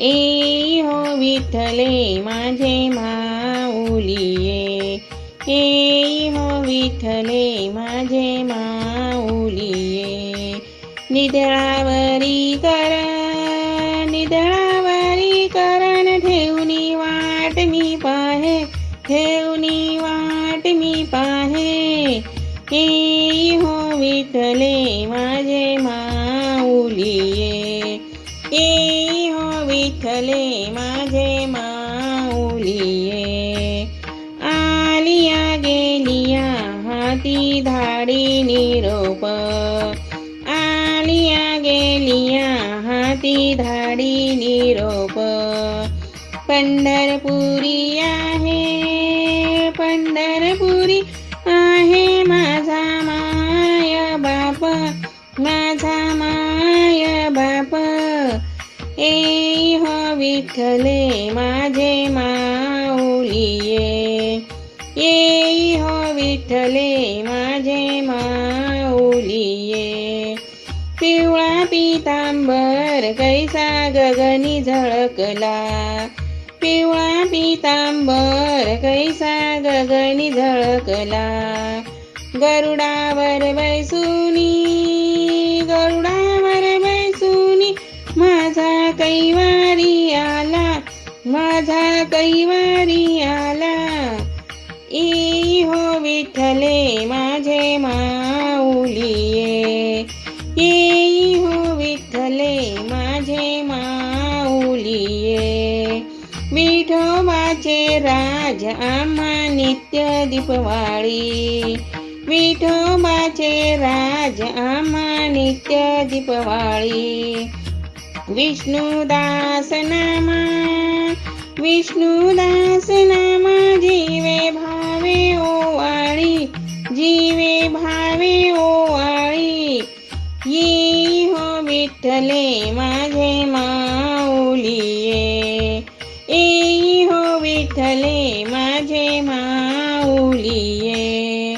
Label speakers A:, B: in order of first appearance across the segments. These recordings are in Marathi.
A: ए हो विठले माझे माऊलिये. ए हो विठले माझे माऊलिये. निधळावरी करण निधळावरी करण ठेवणी वाट मी पाहे ठेवणी वाट मी पाहे. ए हो विठले माझे मा माझे माऊलिये आलिया गेलिया हाती धाडी निरोप. आलिया गेलिया हाती धाडी निरोप. पंढरपुरी आहे पंढरपुरी आहे माझा माय बाप माझा माय बाप. ए विठ्ठले माझे माऊलिये. येई हो विठ्ठले माझे माऊलिये. पिवळा पितांबर कैसा गगनी झळकला. पिवळा पितांबर कैसा गगनी झळकला. गरुडावर बैसुनी गरुडावर बैसुनी माझा कैवा माझा कैवारी आला. ई हो विठ्ठले माझे माऊलिये. ई हो विठ्ठले माझे माऊलिये. विठोबाचे राज आम्हा नित्य दीपवाळी. विठोबाचे राज आम्हा नित्य दीपवाळी. विष्णुदास नामा विष्णुदास नामा जीवे भावे ओवाळी जीवे भावे ओवाळी ये हो विठ्ठले माझे माऊलिये. ए हो विठ्ठले माझे माऊलिये.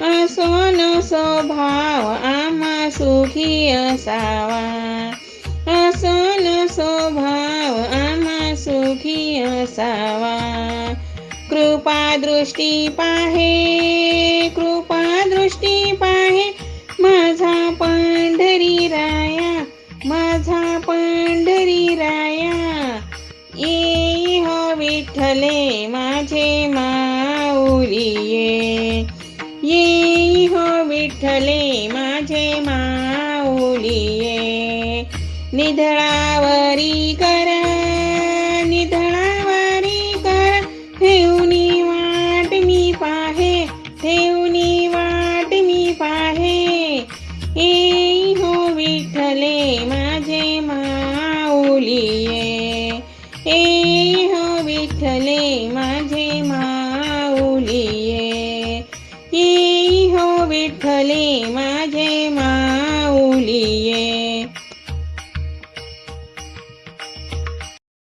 A: असो न स्वभाव आम्हा सुखी असावा. सुखी असावा कृपा दृष्टी पाहे कृपा दृष्टी पाहे. माझा पांढरी राया माझा पांढरी राया. ये हो विठ्ठले माझे माऊलिये ये. हो विठ्ठले माझे माऊलिये निधळावरी करा. माझे माऊलिये ई हो विठ्ठले माझे